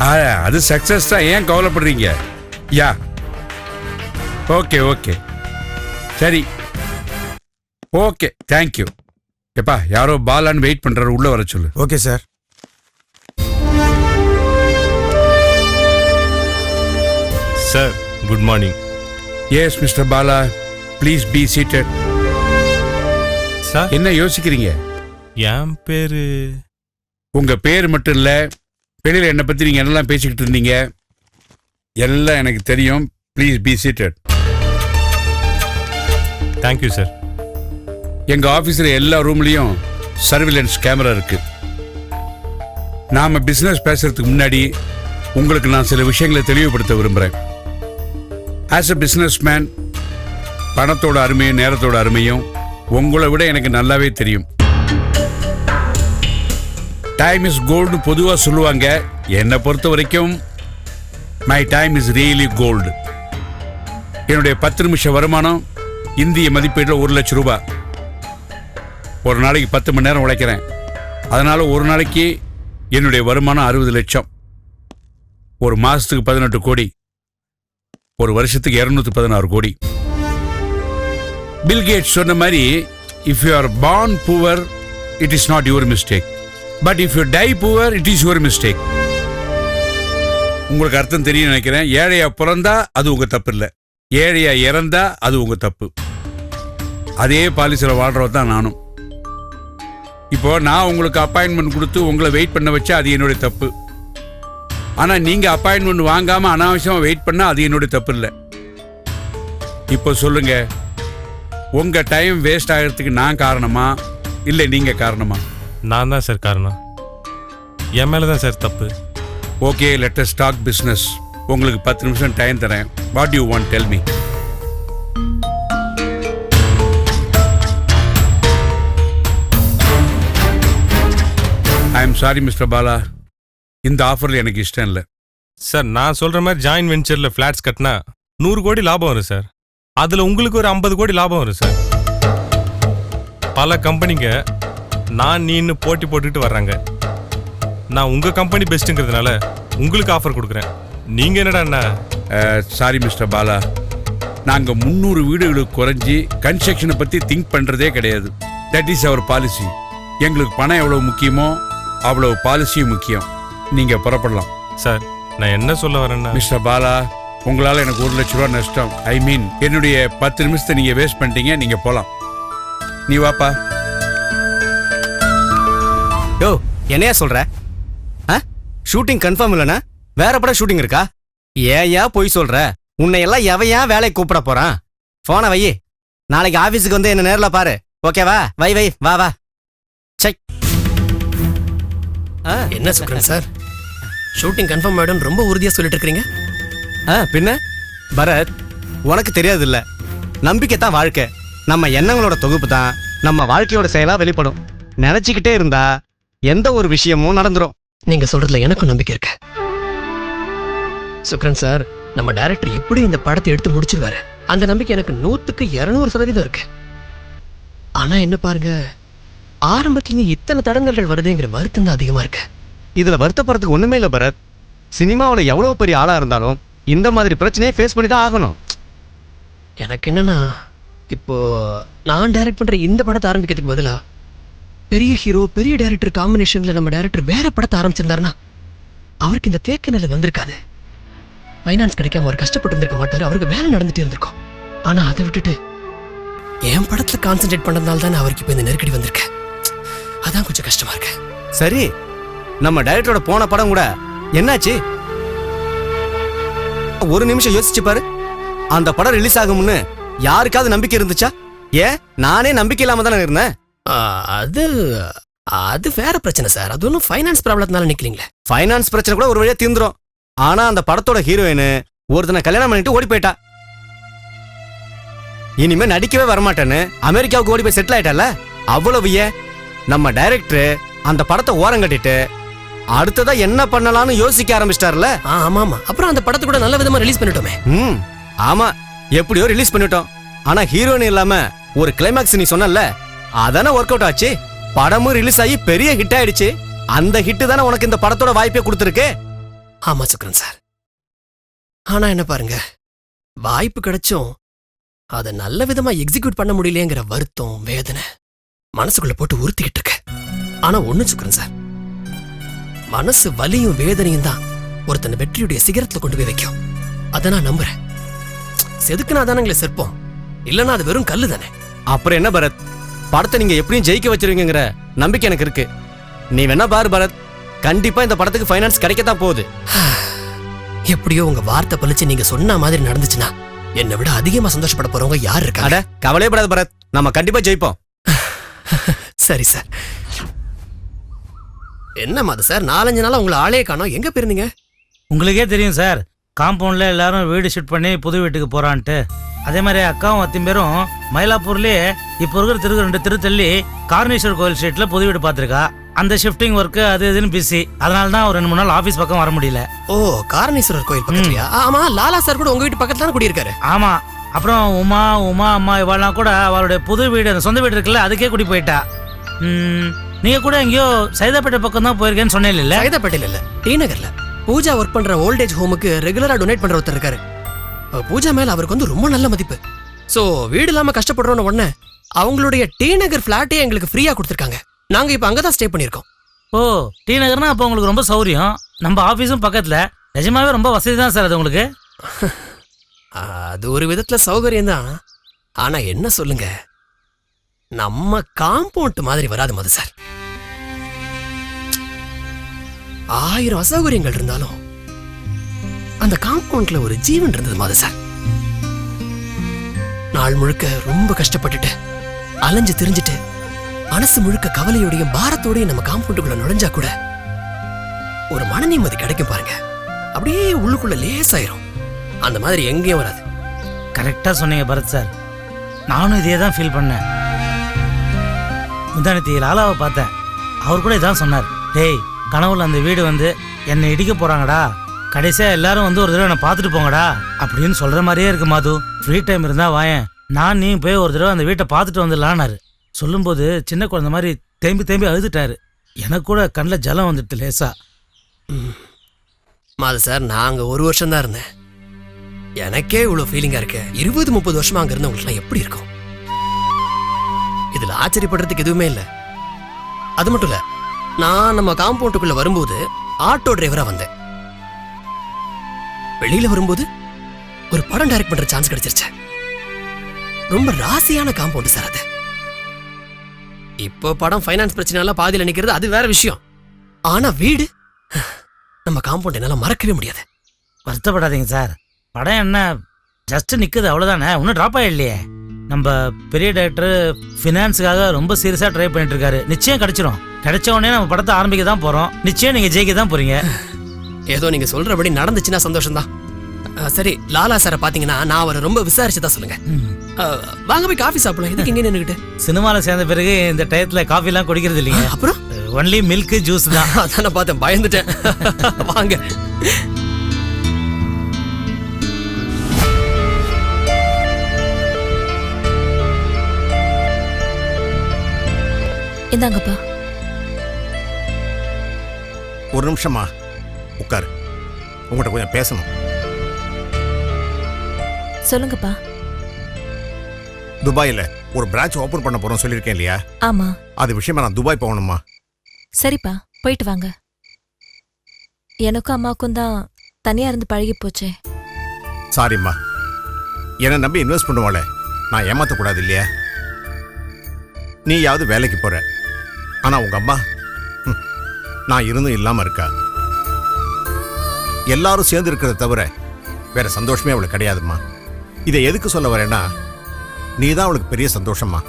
ஆ, அது சக்சஸ் தான். ஏன் கவலைப்படுறீங்க? யா. Okay okay. சரி. ஓகே தேங்க்யூ எப்பா யாரோ பாலான்னு வெயிட் பண்றாரு உள்ள வர சொல்லு. Okay sir. Sir good morning yes mister Bala please be seated sir? என்ன யோசிக்கிறீங்க? என் பேரு உங்க பேர் மட்டும் இல்ல வெளியில என்னை பத்தி நீங்க என்னெல்லாம் பேசிக்கிட்டு இருந்தீங்க? எல்லாம் எனக்கு தெரியும். Please be seated thank you sir எங்க ஆபீஸ்ல எல்லா ரூம்லயும் சர்விலன்ஸ் கேமரா இருக்கு. நாம பிசினஸ் பேசுறதுக்கு முன்னாடி உங்களுக்கு நான் சில விஷயங்களை தெளிவுபடுத்த விரும்புறேன். ஆஸ் அ பிசினஸ் மேன் பணத்தோட அருமையும் நேரத்தோட அருமையும் உங்களை விட எனக்கு நல்லாவே தெரியும். டைம் இஸ் கோல்டு பொதுவாக சொல்லுவாங்க. என்னை பொறுத்த வரைக்கும் my time is really gold என்னுடைய பத்து நிமிஷம் வருமானம் இந்திய மதிப்பீட்டில் ஒரு லட்சம் ரூபாய் ஒரு நாளைக்கு பத்து மணி நேரம் உழைக்கிறேன். அதனால ஒரு நாளைக்கு என்னுடைய வருமானம் அறுபது லட்சம். ஒரு மாசத்துக்கு பதினெட்டு கோடி. ஒரு வருஷத்துக்கு இருநூத்தி பதினாறு கோடி. பில்கேட் சொன்ன மாதிரி if you are born poor it is not your mistake but if you die poor it is your mistake உங்களுக்கு அர்த்தம் தெரியும் நினைக்கிறேன். ஏழையா பிறந்தா அது உங்க தப்பு இல்லை. ஏழையா இறந்தா அது உங்க தப்பு. அதே பாலிசியில் வாழ்றவர் தான் நானும். இப்போ நான் உங்களுக்கு அப்பாயின்மெண்ட் கொடுத்து உங்களை வெயிட் பண்ண வச்சா அது என்னுடைய தப்பு. ஆனால் நீங்கள் அப்பாயின்மெண்ட் வாங்காமல் அனாவசியமாக வெயிட் பண்ணால் அது என்னுடைய தப்பு இல்லை. இப்போ சொல்லுங்கள் உங்கள் டைம் வேஸ்ட் ஆகிறதுக்கு நான் காரணமா? இல்லை நீங்கள் காரணமா? நான் தான் சார் காரணம். என் மேலே தான் சார் தப்பு. ஓகே லெட்டஸ் ஸ்டாக் பிஸ்னஸ் உங்களுக்கு பத்து நிமிஷம் டைம் தரேன். What you want tell me I am sorry mister Bala இந்த ஆஃபரில் எனக்கு இஷ்டம் இல்லை. சார் நான் சொல்ற மாதிரி ஜாயின் வெஞ்சரில் ஃப்ளாட்ஸ் கட்டினா நூறு கோடி லாபம் வரும் சார் அதில் உங்களுக்கு ஒரு ஐம்பது கோடி லாபம் வரும் சார் பல கம்பெனிங்க நான் நீன்னு போட்டி போட்டுக்கிட்டு வர்றாங்க. நான் உங்கள் கம்பெனி பெஸ்ட்டுங்கிறதுனால உங்களுக்கு ஆஃபர் கொடுக்குறேன். நீங்கள் என்னடாண்ணா சாரி மிஸ்டர் பாலா. நாங்கள் முந்நூறு வீடுகளுக்கு குறைஞ்சி கன்ஸ்ட்ரக்ஷனை பற்றி திங்க் பண்ணுறதே கிடையாது. தட் இஸ் அவர் பாலிசி எங்களுக்கு பணம் எவ்வளோ முக்கியமோ அவ்வளோ பாலிசியும் முக்கியம். நீங்கள் புறப்படலாம். சார் நான் என்ன சொல்ல வரேன்னா மிஸ்டர் பாலா உங்களால் எனக்கு ஒரு லட்ச ரூபா நஷ்டம். ஐ மீன் என்னுடைய பத்து நிமிஷத்தை நீங்கள் வேஸ்ட் பண்ணிட்டீங்க நீங்கள் போகலாம் நீ வாப்பா. யோ என்னையா சொல்ற? ஷூட்டிங் கன்ஃபார்ம் இல்லைனா? வேற படம் ஷூட்டிங் இருக்கா? ஏயா போய் சொல்ற? உன்னை எல்லாம் ஏன் வேலைக்கு கூப்பிட போறான்? போன வை. நாளைக்கு ஆபீஸுக்கு வந்து என்ன நேர்ல பாரு. ஓகேவா வை? வை வா வா சை. என்ன சுக்ரன் சார்? ஷூட்டிங் கன்ஃபார்ம் ஆயிடும் ரொம்ப உறுதியா சொல்லிட்டு இருக்கீங்க ஆ பின்ன? பரத் உனக்கு தெரியாது இல்ல நம்பிக்கை தான் வாழ்க்கை. நம்ம எண்ணங்களோட தொகுப்பு தான். நம்ம வாழ்க்கையோட செயலா வெளிப்படும். நினைச்சுக்கிட்டே இருந்தா எந்த ஒரு விஷயமும் நடந்துரும். நீங்க சொல்றதுல எனக்கும் நம்பிக்கை இருக்கு. சுக்ரன் சார் நம்ம டைரக்டர் எப்படி இந்த படத்தை எடுத்து முடிச்சிருவாரு. அந்த நம்பிக்கை எனக்கு நூத்துக்கு இருநூறு சதவீதம் இருக்கு. ஆனா என்ன பாருங்க ஆரம்பத்துல இத்தனை தடங்கல்கள் வருதுங்கிற வருத்தம் தான் அதிகமா இருக்கு. இதுல வருத்தப்படுறதுக்கு ஒண்ணுமே இல்ல பரத். சினிமாவுல எவ்வளவு பெரிய ஆளா இருந்தாலும் இந்த மாதிரி பிரச்சனையை ஃபேஸ் பண்ணி தான் ஆகணும். எனக்கு என்னன்னா இப்போ நான் டைரக்ட் பண்ற இந்த படத்தை ஆரம்பிக்கிறதுக்கு பதிலா பெரிய ஹீரோ பெரிய டைரக்டர் காம்பினேஷன்ல நம்ம டைரக்டர் வேற படத்தை ஆரம்பிச்சிருந்தாருன்னா அவருக்கு இந்த தேக்க நிலை வந்திருக்காது. ஃபைனான்ஸ் கிடைக்காம அவர் கஷ்டப்பட்டு இருந்திருக்க மாட்டாரு அவருக்கு வேலை நடந்துட்டே இருந்திருக்கும். ஆனா அதை விட்டுட்டு என் படத்துல கான்சென்ட்ரேட் பண்ணதுனால தான் அவருக்கு இப்போ இந்த நெருக்கடி வந்திருக்கு. அதான் கொஞ்சம் கஷ்டமா இருக்கு. சரி நம்ம டைரக்டரோட போன படம் கூட என்னாச்சு? ஒரு நிமிஷம் யோசிச்சு பாரு. அந்த படம் ரிலீஸ் ஆகும்னு யாருக்காவது நம்பிக்கை இருந்துச்சா? ஏன்? நானே நம்பிக்கை இல்லாம தானே இருந்தேன். அது அது வேற பிரச்சனை சார். அது ஒன்றும் ஃபைனான்ஸ் ப்ராப்ளத்தினால நிக்கலீங்களே. ஃபைனான்ஸ் பிரச்சனை கூட ஒரு வழியா தீர்ந்துரும். ஆனா அந்த படத்தோட ஹீரோயின் ஒருத்தனை கல்யாணம் பண்ணிட்டு ஓடி போயிட்டா. இனிமே நடிக்கவே வரமாட்டேன்னு அமெரிக்காவுக்கு ஓடி போய் செட்டில் ஆயிட்டால அவ்வளவு ஏன்? நம்ம டைரக்டர் அந்த படத்தை ஓரம் கட்டிட்டு அடுத்ததா என்ன பண்ணலாம்னு யோசிக்க ஆரம்பிச்சிட்டார்ல ஆமா ஆமா அப்புறம் அந்த படத்தை கூட நல்ல விதமா ரிலீஸ் பண்ணிட்டோமே. ம் ஆமா. எப்படியோ ரிலீஸ் பண்ணிட்டோம். ஆனா ஹீரோயின் இல்லாம ஒரு கிளைமாக்ஸ் நீ சொன்னல அதானே ஒர்க் அவுட் ஆச்சு? படமும் ரிலீஸ் ஆகி பெரிய ஹிட் ஆயிடுச்சு. அந்த ஹிட் தானே உனக்கு இந்த படத்தோட வாய்ப்பே கொடுத்துருக்கு? ஆமா சுக்ரன் சார். ஆனா என்ன பாருங்க வாய்ப்பு கிடைச்சும் அதை நல்ல விதமா எக்ஸிக்யூட் பண்ண முடியலையேங்கிற வருத்தம் வேதனை மனசுக்குள்ள போட்டு உறுத்திக்கிட்டு இருக்கு. ஆனா ஒண்ணு சுக்ரன் சார் மனசு வலியும் வேதனையும் தான் ஒருத்தனை வெற்றியுடைய சிகரத்துல கொண்டு போய் வைக்கும். அதை நான் நம்புறேன். செதுக்குனா தானங்களே சிற்பம் இல்லைன்னா அது வெறும் கல்லு தானே. அப்புறம் என்ன பரத்? படத்தை நீங்க எப்படியும் ஜெயிக்க வச்சிருவீங்கங்கிற நம்பிக்கை எனக்கு இருக்கு. நீ வேணா பாரு பரத். கண்டிப்பா இந்த படத்துக்கு ஃபைனான்ஸ் கிடைக்கத்தான் போகுது. எப்படியோ உங்க வார்த்தை பழிச்சு நீங்க சொன்ன மாதிரி நடந்துச்சுன்னா என்னை விட அதிகமா சந்தோஷப்பட போறவங்க யார் இருக்காங்க? அட கவலையே படாத பரத். நம்ம கண்டிப்பா ஜெயிப்போம். சரி சார். என்ன மாது சார்? நாலஞ்சு நாளா உங்களை ஆளே காணோம். எங்க போயிருந்தீங்க? உங்களுக்கே தெரியும் சார். காம்பவுண்டில் எல்லாரும் வீடு ஷிஃப்ட் பண்ணி புது வீட்டுக்கு போகிறான்ட்டு அதே மாதிரி அக்காவும் அத்தையும் பேரும் மயிலாப்பூர்லேயே இப்போ இருக்கிற திருக்கு ரெண்டு திரு தள்ளி கார்னேஸ்வர் கோயில் ஸ்ட்ரீட்டில் புது வீடு பார்த்துருக்கா. அந்த ஷிஃப்டிங் ஒர்க்கு அது இதுன்னு பிஸி அதனால தான் ஒரு ரெண்டு மூணு நாள் ஆஃபீஸ் பக்கம் வர முடியல. ஓ காரணீஸ்வரர் கோயில் பக்கத்துலயா? ஆமா லாலா சார் கூட உங்க வீட்டு பக்கத்துல தானே குடியிருக்காரு? ஆமாம் அப்புறம் உமா உமா அம்மா இவாள்லாம் கூட அவளுடைய புது வீடு அந்த சொந்த வீடு இருக்குல்ல அதுக்கே கூட்டி போயிட்டா. நீங்க கூட எங்கேயோ சைதாப்பேட்டை பக்கம் தான் போயிருக்கேன்னு சொன்னேன் இல்ல சைதாப்பேட்டையில இல்ல டி நகர்ல. பூஜா ஒர்க் பண்ற ஓல்டேஜ் ஹோமுக்கு ரெகுலரா டொனேட் பண்ற ஒருத்தர் இருக்காரு. பூஜா மேல அவருக்கு வந்து ரொம்ப நல்ல மதிப்பு. சோ வீடு இல்லாம கஷ்டப்படுறோம்னு உடனே அவங்களுடைய டி நகர் பிளாட்டே எங்களுக்கு ஃப்ரீயா கொடுத்துருக்காங்க. நாங்க இப்ப அங்கதான் ஸ்டே பண்ணிருக்கோம் ஓ டி நகர்னா அப்போ உங்களுக்கு ரொம்ப சௌரியம். நம்ம ஆஃபீஸும் பக்கத்துல. நிஜமாவே ரொம்ப வசதி தான் சார் அது உங்களுக்கு? அது ஒரு விதத்துல சௌகரியம் தான் ஆனா என்ன சொல்லுங்க? நம்ம காம்பவுண்ட் மாதிரி வராது மது சார். ஆயிரம் அசௌகரியங்கள் இருந்தாலும் அந்த காம்பவுண்ட்ல ஒரு ஜீவன் இருந்தது மது சார் நாள் முழுக்க ரொம்ப கஷ்டப்பட்டுட்டு அலைஞ்சு திரிஞ்சுட்டு மனசு முழுக்க கவலையோடையும் பாரத்தோடையும் நம்ம காம்பவுண்டுக்குள்ள நுழைஞ்சா கூட ஒரு மன நிம்மதி கிடைக்கும் பாருங்க. அப்படியே உள்ளுக்குள்ள லேசாயிரும். அந்த மாதிரி எங்கேயும் வராது. கரெக்டாக சொன்னீங்க பரத் சார் நானும் இதே தான் ஃபீல் பண்ணேன். முந்தானத்தி லாலாவை பார்த்தேன். அவர் கூட இதான் சொன்னார். டேய் கனவுல அந்த வீடு வந்து என்னை இடிக்க போறாங்கடா. கடைசியா எல்லாரும் வந்து ஒரு தடவை என்னை பார்த்துட்டு போங்கடா அப்படின்னு சொல்ற மாதிரியே இருக்கு மாது. ஃப்ரீ டைம் இருந்தா வாயேன். நான் நீ போய் ஒரு தடவை அந்த வீட்டை பார்த்துட்டு வந்துடலான்னாரு. சொல்லும்போது சின்ன குழந்தை மாதிரி தேம்பி தேம்பி அழுதுட்டாரு. எனக்கு கூட கண்ணில் ஜலம் வந்துட்டு லேசா. மாது சார் நான் அங்க ஒரு வருஷம் தான் இருந்தேன். எனக்கே இவ்வளவு ஃபீலிங்கா இருக்கு. இருபது முப்பது வருஷமா அங்க இருந்தவங்களுக்குலாம் எப்படி இருக்கும்? இதுல ஆச்சரியப்படுறதுக்கு எதுவுமே இல்ல. அது மட்டும் இல்ல நான் நம்ம காம்பவுண்டுக்குள்ள வரும்போது ஆட்டோ டிரைவரா வந்தேன். வெளியில வரும்போது ஒரு படம் டைரக்ட் பண்ற சான்ஸ் கிடைச்சிருச்சு. ரொம்ப ராசியான காம்பவுண்ட் சார் அது. இப்போ படம் ஃபைனான்ஸ் பிரச்சனை பாதியில நிக்கிறது அது வேற விஷயம். ஆனா வீடு நம்ம காம்பவுண்ட் என்னால மறக்கவே முடியாது. வருத்தப்படாதீங்க சார் படம் என்ன ஜஸ்ட் நிக்குது அவ்வளவுதானே? ஒன்றும் ட்ராப் ஆயிடலையே. நம்ம பெரிய டைரக்டர் ஃபினான்ஸுக்காக ரொம்ப சீரியஸாக ட்ரை பண்ணிட்டு இருக்காரு. நிச்சயம் கிடைச்சிரும். கிடைச்ச உடனே நம்ம படத்தை ஆரம்பிக்க தான் போறோம். நிச்சயம் நீங்க ஜெயிக்க தான் போறீங்க. ஏதோ நீங்க சொல்றபடி நடந்துச்சுன்னா சந்தோஷம் தான் சரி லாலா சாரை பாத்தீங்கன்னா நான் அவரை ரொம்ப விசாரிச்சுதான் சொல்லுங்க. வாங்க போய் காஃபி சாப்பிடலாம். இதுக்கு இங்கே நின்னுகிட்டு சினிமாவில் சேர்ந்த பிறகு இந்த டயத்தில் காஃபிலாம் குடிக்கிறது இல்லைங்க. அப்புறம்? ஒன்லி மில்க் ஜூஸ் தான். அதான பார்த்தேன் பயந்துட்டேன். வாங்க. இந்தாங்கப்பா. ஒரு நிமிஷமா உட்காரு. உங்கள்கிட்ட கொஞ்சம் பேசணும். சொல்லுங்கப்பா. துபாயில் ஒரு பிரான்ச் ஓப்பன் பண்ண போகிறோம் சொல்லியிருக்கேன் இல்லையா? ஆமா. அது விஷயமா நான் துபாய் போகணுமா? சரிப்பா போயிட்டு வாங்க. எனக்கும் அம்மாவுக்கும் தான் தனியா இருந்து பழகி போச்சே. சாரிம்மா என்னை நம்பி இன்வெஸ்ட் பண்ணுவாளே? நான் ஏமாற்றக்கூடாது இல்லையா? நீயாவது வேலைக்கு போற. ஆனால் உங்கள் அம்மா ஹம், நான் இருந்தும் இல்லாமல் இருக்கா? எல்லாரும் சேர்ந்து இருக்கிறத தவிர வேற சந்தோஷமே அவளுக்கு கிடையாதும்மா. இதை எதுக்கு சொல்ல வரேன்னா நீ தான் அவளுக்கு பெரிய சந்தோஷமா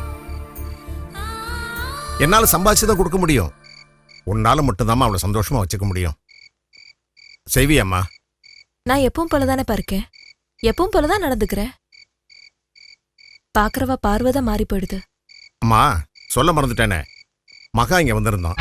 என்னால் சம்பாதிச்சு தான் கொடுக்க முடியும். உன்னால மட்டும்தாம்மா அவளை சந்தோஷமா வச்சுக்க முடியும். செய்வியம்மா? நான் எப்பவும் போல தானே இருக்கேன். எப்பவும் போல தான் நடந்துக்கிறேன். பாக்குறவா பார்வதா மாறி போயிடுது. அம்மா சொல்ல மறந்துட்டேனே. மகா இங்க வந்திருந்தான்.